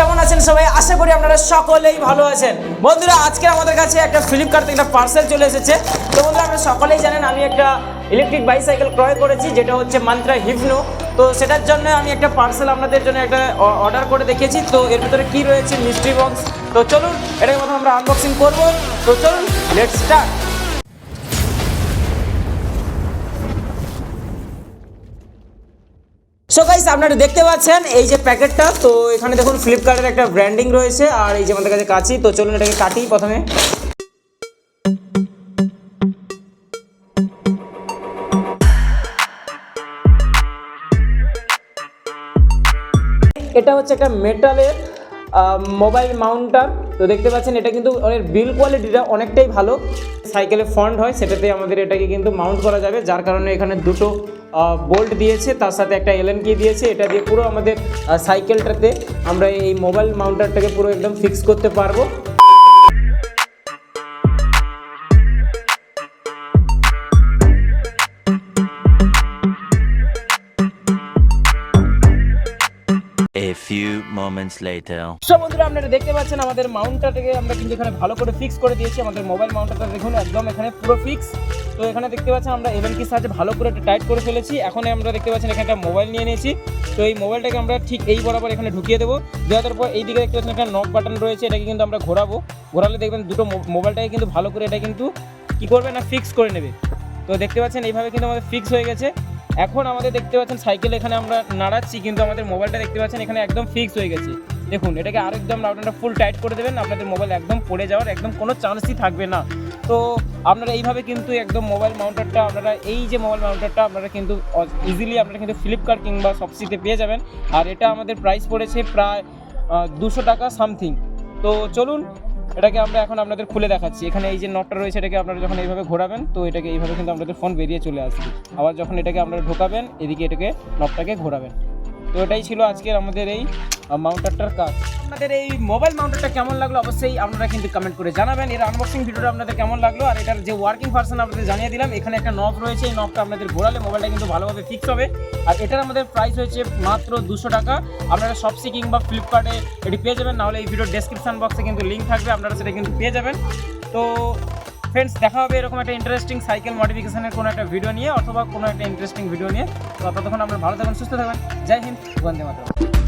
কেমন আছেন সবাই? আশা করি আপনারা সকলেই ভালো আছেন। বন্ধুরা, আজকে আমাদের কাছে একটা ফ্লিপকার্ট থেকে একটা পার্সেল চলে এসেছে। তো বন্ধুরা, আপনারা সকলেই জানেন, আমি একটা ইলেকট্রিক বাইসাইকেল ক্রয় করেছি, যেটা হচ্ছে মান্ত্রা হিভনো তো সেটার জন্য আমি একটা পার্সেল আপনাদের জন্য একটা অর্ডার করে দেখেছি তো এর ভিতরে কী রয়েছে মিস্ট্রি বক্স তো চলুন এটাকে প্রথম আমরা আনবক্সিং করব। তো চলুন লেটস স্টার্ট সো গাইস আপনারা দেখতে পাচ্ছেন এই যে প্যাকেটটা। তো এখানে দেখুন ফ্লিপকার্টের একটা ব্র্যান্ডিং রয়েছে, আর এই যে আমাদের কাছে কাছি তো চলুন এটাকে কাটি প্রথমে। এটা হচ্ছে একটা মেটালের মোবাইল মাউন্টার তো দেখতে পাচ্ছেন, এটা কিন্তু অনেক বিল কোয়ালিটিটা অনেকটাই ভালো। সাইকেলে ফন্ট হয় সেটাতে আমাদের এটাকে কিন্তু মাউন্ট করা যাবে, যার কারণে এখানে দুটো বোল্ট দিয়েছে, তার সাথে একটা এলএন কি দিয়েছে, এটা দিয়ে পুরো আমাদের সাইকেলটাতে আমরা এই মোবাইল মাউন্টারটাকে পুরো একদম ফিক্স করতে পারব। Few moments later. সো বন্ধুরা, আপনারা দেখতে পাচ্ছেন আমাদের মাউন্টটাকে আমরা কিন্তু এখানে ভালো করে ফিক্স করে দিয়েছি। আমাদের মোবাইল মাউন্টটা দেখুন, একদম এখানে পুরো ফিক্স তো এখানে দেখতে পাচ্ছেন আমরা এলএন কির সাহায্যে ভালো করে একটা টাইট করে ফেলেছি। এখন আমরা দেখতে পাচ্ছেন এখানে একটা মোবাইল নিয়ে নিয়েছি। তো এই মোবাইলটাকে আমরা ঠিক এই বরাবর এখানে ঢুকিয়ে দেবো। দেওয়ার পর এই দিকে দেখতে পাচ্ছেন এখানে নক বাটন রয়েছে, এটাকে কিন্তু আমরা ঘোরাবো। ঘোরালে দেখবেন দুটো মোবাইলটাকে কিন্তু ভালো করে এটা কিন্তু কি করবে না ফিক্স করে নেবে। তো দেখতে পাচ্ছেন এইভাবে কিন্তু আমাদের ফিক্স হয়ে গেছে। এখন আমাদের দেখতে পাচ্ছেন সাইকেল, এখানে আমরা নাড়াচ্ছি, কিন্তু আমাদের মোবাইলটা দেখতে পাচ্ছেন এখানে একদম ফিক্স হয়ে গেছে। দেখুন, এটাকে আরেকদম আপনারা ফুল টাইট করে দেবেন, আপনাদের মোবাইল একদম পড়ে যাওয়ার একদম কোনো চান্সই থাকবে না। তো আপনারা এইভাবে কিন্তু একদম মোবাইল মাউন্টারটা আপনারা, এই যে মোবাইল মাউন্টারটা আপনারা কিন্তু ইজিলি আপনারা কিন্তু ফ্লিপকার্ট কিংবা সবসিতে পেয়ে যাবেন। আর এটা আমাদের প্রাইস পড়েছে প্রায় দুশো টাকা সামথিং তো চলুন এটাকে আমরা এখন আপনাদের খুলে দেখাচ্ছি। এখানে এই যে নটটা রয়েছে, এটাকে আপনারা যখন এইভাবে ঘোরাবেন, তো এটাকে এইভাবে কিন্তু আপনাদের ফোন বেরিয়ে চলে আসবে। আবার যখন এটাকে আপনারা ঢোকাবেন, এদিকে এটাকে নটটাকে ঘোরাবেন। তো এটাই ছিল আজকের আমাদের এই মাউন্টারটার কাজ। আপনাদের এই মোবাইল মাউন্টারটা কেমন লাগল অবশ্যই আপনারা কিন্তু কমেন্ট করে জানাবেন। এর আনবক্সিং ভিডিওটা আপনাদের কেমন লাগল আর এটার যে ওয়ার্কিং ভার্সন আপনাদের জানিয়ে দিলাম, এখানে একটা নব রয়েছে, এই নবটা আপনাদের ঘোরালে মোবাইলটা কিন্তু ভালোভাবে ফিক্স হবে। আর এটার আমাদের প্রাইস হয়েছে মাত্র দুশো টাকা। আপনারা শপসি কিংবা ফ্লিপকার্টে এটি পেয়ে যাবেন, নাহলে এই ভিডিওর ডেসক্রিপশন বক্সে কিন্তু লিঙ্ক থাকবে, আপনারা সেটা কিন্তু পেয়ে যাবেন। তো ফ্রেন্ডস দেখা হবে এরকম একটা ইন্টারেস্টিং সাইকেল মডিফিকেশনের কোনো একটা ভিডিও নিয়ে অথবা কোনো একটা ইন্টারেস্টিং ভিডিও নিয়ে। তো ততক্ষণ আমরা ভালো থাকবেন সুস্থ থাকবেন জয় হিন্দ, বন্দে মাতরম।